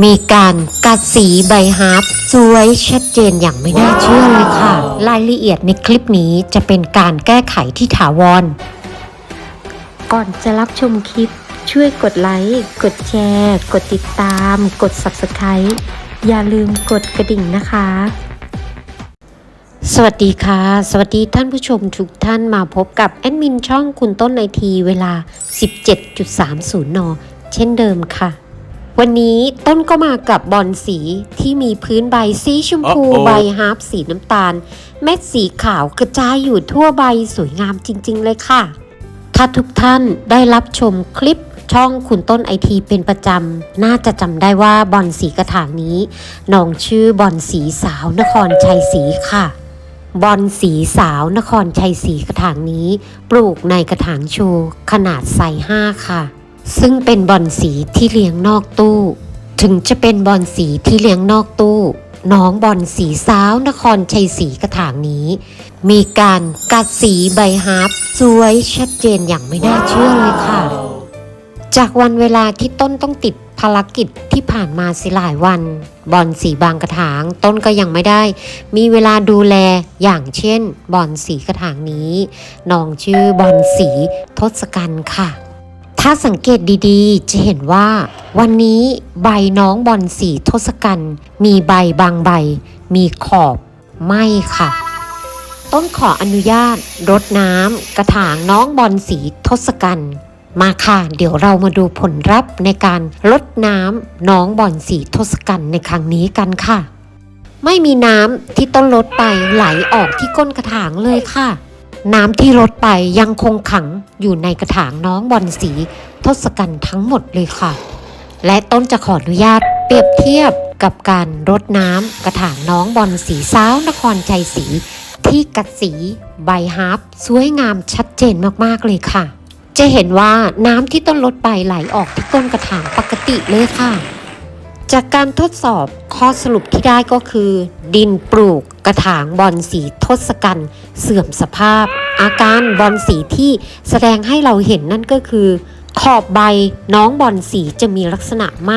มีการกัดสีใบฮาร์ปสวยชัดเจนอย่างไม่น่าเชื่อเลยค่ะ รายละเอียดในคลิปนี้จะเป็นการแก้ไขที่ถาวร ก่อนจะรับชมคลิป ช่วยกดไลค์ กดแชร์ กดติดตาม กด Subscribe อย่าลืมกดกระดิ่งนะคะ สวัสดีค่ะ สวัสดีท่านผู้ชมทุกท่านมาพบกับแอดมินช่องคุณต้นไอทีเวลา 17.30 น เช่นเดิมค่ะ วันนี้ต้นก็มากับบอลสีที่มีพื้นใบสีชมพู Uh-oh ใบฮาร์ปสีน้ำตาล เม็ดสีขาวกระจายอยู่ทั่วใบสวยงามจริง ๆ เลยค่ะ ถ้าทุกท่านได้รับชมคลิปช่องคุณต้นไอทีเป็นประจำ น่าจะจำได้ว่าบอลสีกระถางนี้น้องชื่อบอลสีสาวนครชัยศรีค่ะ บอลสีสาวนครชัยศรีกระถางนี้ ปลูกในกระถางโชว์ขนาดไซส์5ค่ะ ซึ่งเป็นบอลสีที่เลี้ยงนอกตู้ ถึงจะเป็นบอลสีที่เลี้ยงนอกตู้ น้องบอลสีสาวนครชัยศรีกระถางนี้ มีการกัดสีใบฮาร์ปสวยชัดเจนอย่างไม่น่าเชื่อเลยค่ะ จากวันเวลาที่ต้นต้องติดภารกิจที่ผ่านมาสิหลายวัน บอลสีบางกระถาง ต้นก็ยังไม่ได้ มีเวลาดูแลอย่างเช่น บอลสีกระถางนี้น้องชื่อบอลสีทศกัณฐ์ค่ะ ถ้าสังเกตดีๆ จะเห็นว่า วันนี้ใบน้องบอลสีทศกัณฐ์มีใบบางใบ มีขอบไหมค่ะ ต้นขออนุญาตรดน้ำกระถางน้องบอลสีทศกัณฐ์มาค่ะ เดี๋ยวเรามาดูผลลัพธ์ในการลดน้ำน้องบอลสีทศกัณฐ์ในครั้งนี้กันค่ะ ไม่มีน้ำที่ต้นลดไปไหลออกที่ก้นกระถางเลยค่ะ น้ำที่ลดไปยังคงขังอยู่ในกระถางน้องบอลสีทศกัณฐ์ทั้งหมดเลยค่ะ และต้นจะขออนุญาตเปรียบเทียบกับการรดน้ำกระถางน้องบอลสีสาวนครใจสี ที่กัดสีใบฮาร์ปสวยงามชัดเจนมากๆเลยค่ะ จะเห็นว่าน้ำที่ต้นลดไปไหลออกที่ก้นกระถางปกติเลยค่ะ จากการทดสอบข้อสรุปที่ได้ก็คือ ดินปลูกกระถางบอลสีทศกัณฐ์ เสื่อมสภาพ อาการบอลสีที่แสดงให้เราเห็นนั่นก็คือ ขอบใบน้องบอลสีจะมีลักษณะไหม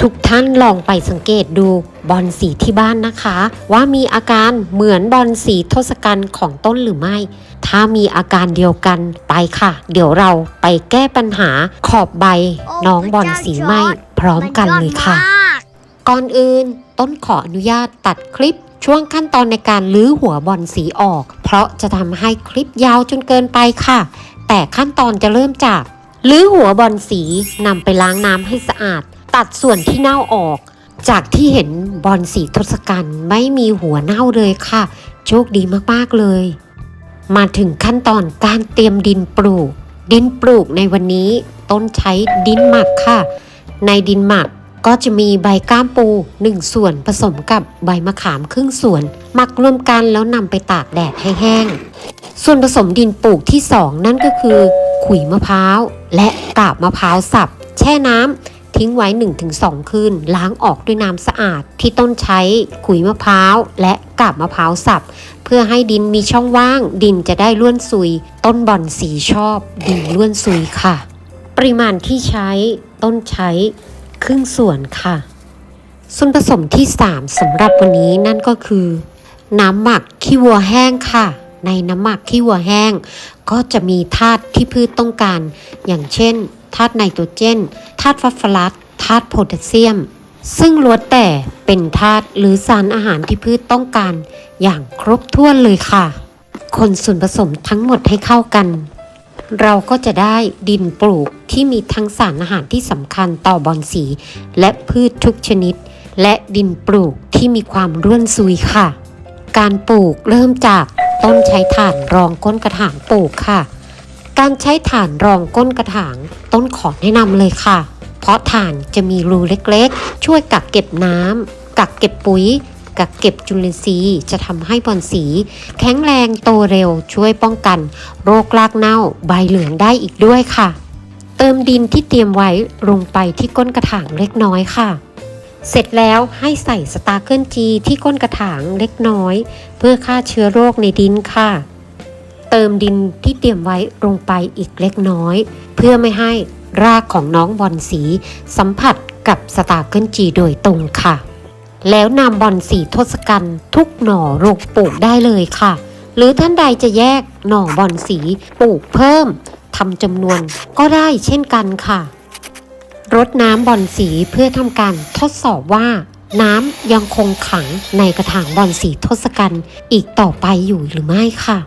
ทุกท่านลองไปสังเกตดูบอลสีที่บ้านนะคะ ว่ามีอาการเหมือนบอลสีทศกัณฐ์ของต้นหรือไม่ ถ้ามีอาการเดียวกันไปค่ะ เดี๋ยวเราไปแก้ปัญหาขอบใบน้องบอลสีไหมพร้อมกันเลยค่ะ ก่อนอื่นต้นขออนุญาตตัดคลิป ช่วงขั้นตอนในการลื้อหัวบอลสีออก เพราะจะทำให้คลิปยาวจนเกินไปค่ะ แต่ขั้นตอนจะเริ่มจากลื้อหัวบอลสีนำไปล้างน้ำให้สะอาด ตัดส่วนที่เน่าออก จากที่เห็นบอลสีทศกัณฐ์ไม่มีหัวเน่าเลยค่ะ โชคดีมากๆเลย มาถึงขั้นตอนการเตรียมดินปลูก ดินปลูกในวันนี้ต้นใช้ดินหมักค่ะ ในดินหมัก ก็จะมีใบก้ามปู 1 ส่วนผสมกับใบมะขามครึ่งส่วน หมักรวมกันแล้วนำไปตากแดดให้แห้ง ส่วนผสมดินปลูกที่ 2 นั่นก็คือ ขุยมะพร้าว และกาบมะพร้าวสับ แช่น้ำทิ้งไว้ 1-2 คืน ล้างออกด้วยน้ำสะอาด ที่ต้นใช้ขุยมะพร้าว และกาบมะพร้าวสับ เพื่อให้ดินมีช่องว่าง ดินจะได้ล้วนซุย ต้นบอนสีชอบ ดินล้วนซุยค่ะ ปริมาณที่ใช้ต้นใช้ ครึ่งส่วนค่ะ ส่วนผสมที่ 3สำหรับวันนี้นั่นก็คือ น้ำหมักขี้วัวแห้งค่ะ ในน้ำหมักขี้วัวแห้ง ก็จะมีธาตุที่พืชต้องการ อย่างเช่นธาตุไนโตรเจนธาตุฟอสฟอรัสธาตุโพแทสเซียม ซึ่งล้วนแต่เป็นธาตุหรือสารอาหารที่พืชต้องการ อย่างครบถ้วนเลยค่ะ คนส่วนผสมทั้งหมดให้เข้ากัน เราก็จะได้ดินปลูกที่มีทั้งสารอาหารที่สำคัญต่อบอนสี และพืชทุกชนิด และดินปลูกที่มีความร่วนซุยค่ะ การปลูกเริ่มจากต้นใช้ถ่านรองก้นกระถางปลูกค่ะ การใช้ถ่านรองก้นกระถางต้นขอแนะนำเลยค่ะ เพราะถ่านจะมีรูเล็กๆ ช่วยกักเก็บน้ำกักเก็บปุ๋ย กักเก็บจุลินทรีย์จะทำให้บอนสี แข็งแรงโตเร็วช่วยป้องกัน โรครากเน่าใบเหลืองได้อีกด้วยค่ะ เติมดินที่เตรียมไว้ลงไปที่ก้นกระถางเล็กน้อยค่ะ เสร็จแล้วให้ใส่สตาร์เกิลจีที่ก้นกระถางเล็กน้อย เพื่อฆ่าเชื้อโรคในดินค่ะ เติมดินที่เตรียมไว้ลงไปอีกเล็กน้อย เพื่อไม่ให้รากของน้องบอลสี สัมผัสกับสตาร์เกิลจีโดยตรงค่ะ แล้วนำบอนสีทศกัณฐ์ทุกหน่อลงปลูกได้เลยค่ะ หรือท่านใดจะแยกหน่อบอนสีปลูกเพิ่มทำจำนวนก็ได้เช่นกันค่ะ รดน้ำบอนสีเพื่อทำการทดสอบว่าน้ำยังคงขังในกระถางบอนสีทศกัณฐ์อีกต่อไปอยู่หรือไม่ค่ะ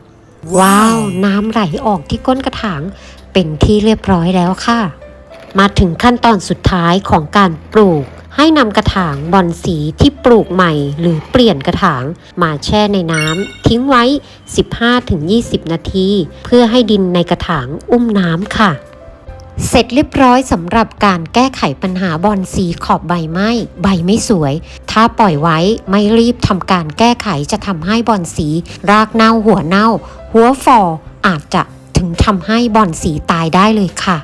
ว้าว น้ำไหลออกที่ก้นกระถางเป็นที่เรียบร้อยแล้วค่ะ มาถึงขั้นตอนสุดท้ายของการปลูก ให้นำกระถางบอนสีที่ปลูกใหม่ หรือเปลี่ยนกระถางมาแช่ในน้ำทิ้งไว้ 15-20 นาที เพื่อให้ดินในกระถางอุ้มน้ำค่ะ เสร็จเรียบร้อยสำหรับการแก้ไขปัญหาบอนสีขอบใบไหม้ใบไม่สวย ถ้าปล่อยไว้ไม่รีบทำการแก้ไขจะทำให้บอนสี รากเน่าหัวเน่า หัวฟออาจจะถึงทำให้บอนสีตายได้เลยค่ะ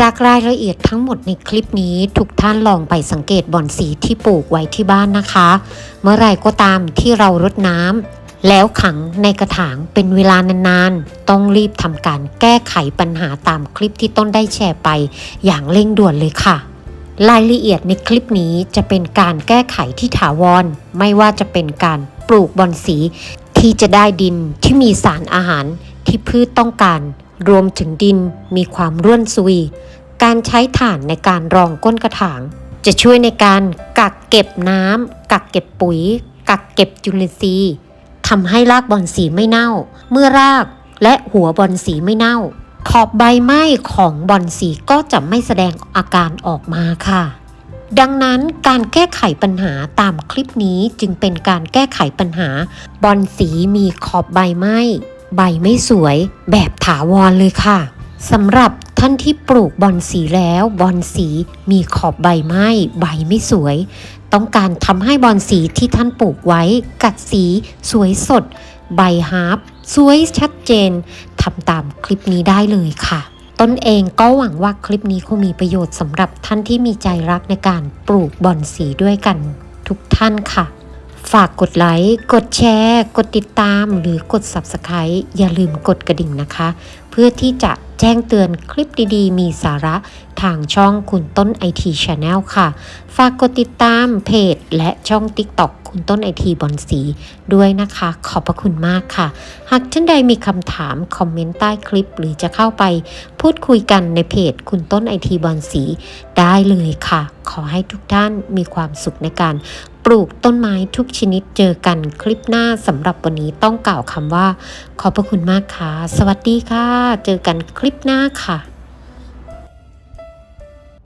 จากรายละเอียดทั้งหมดในคลิปนี้ทุกท่านลองไปสังเกตบอนสีที่ปลูกไว้ที่บ้านนะคะ เมื่อไรก็ตามที่เรารดน้ำแล้วขังในกระถางเป็นเวลานานๆ ต้องรีบทำการแก้ไขปัญหาตามคลิปที่ต้นได้แชร์ไป อย่างเร่งด่วนเลยค่ะ รายละเอียดในคลิปนี้จะเป็นการแก้ไขที่ถาวร ไม่ว่าจะเป็นการปลูกบอนสีที่จะได้ดินที่มีสารอาหารที่พืชต้องการ รวมถึงดินมีความร่วนซุย การใช้ถ่านในการรองก้นกระถาง จะช่วยในการกักเก็บน้ำกักเก็บปุ๋ย กักเก็บจุลินทรีย์ทำให้รากบอนสีไม่เน่า เมื่อรากและหัวบอนสีไม่เน่า ขอบใบไหม้ของบอนสีก็จะไม่แสดงอาการออกมาค่ะ ดังนั้นการแก้ไขปัญหาตามคลิปนี้จึงเป็นการแก้ไขปัญหาบอนสีมีขอบใบไหม้ ใบไม่สวยแบบถาวรเลยค่ะสำหรับท่านที่ปลูกบอนสีแล้วบอนสีมีขอบใบไหม้ใบไม่สวย ต้องการทำให้บอนสีที่ท่านปลูกไว้ กัดสีสวยสด ใบฮาร์ปสวยชัดเจนทำตามคลิปนี้ได้เลยค่ะตนเองก็หวังว่าคลิปนี้คงมีประโยชน์สำหรับท่านที่มีใจรักในการปลูกบอนสีด้วยกันทุกท่านค่ะ ฝากกดไลค์ กดแชร์ กดติดตาม หรือกด Subscribe อย่าลืมกดกระดิ่งนะคะ เพื่อที่จะแจ้งเตือนคลิปดีๆ มีสาระทางช่องคุณต้น IT Channel ค่ะ ฝากกดติดตามเพจ และช่อง TikTok คุณต้นไอทีบอนสีด้วยนะคะ ขอบพระคุณมากค่ะ หากท่านใดมีคำถาม คอมเมนต์ใต้คลิป หรือจะเข้าไป พูดคุยกันในเพจคุณต้นไอทีบอนสีได้เลยค่ะ ขอให้ทุกท่านมีความสุขในการ ปลูกต้นไม้ทุกชนิดเจอกันคลิปหน้าสำหรับวันนี้ต้องกล่าวคำว่า ขอบพระคุณมากค่ะ สวัสดีค่ะ เจอกันคลิปหน้าค่ะ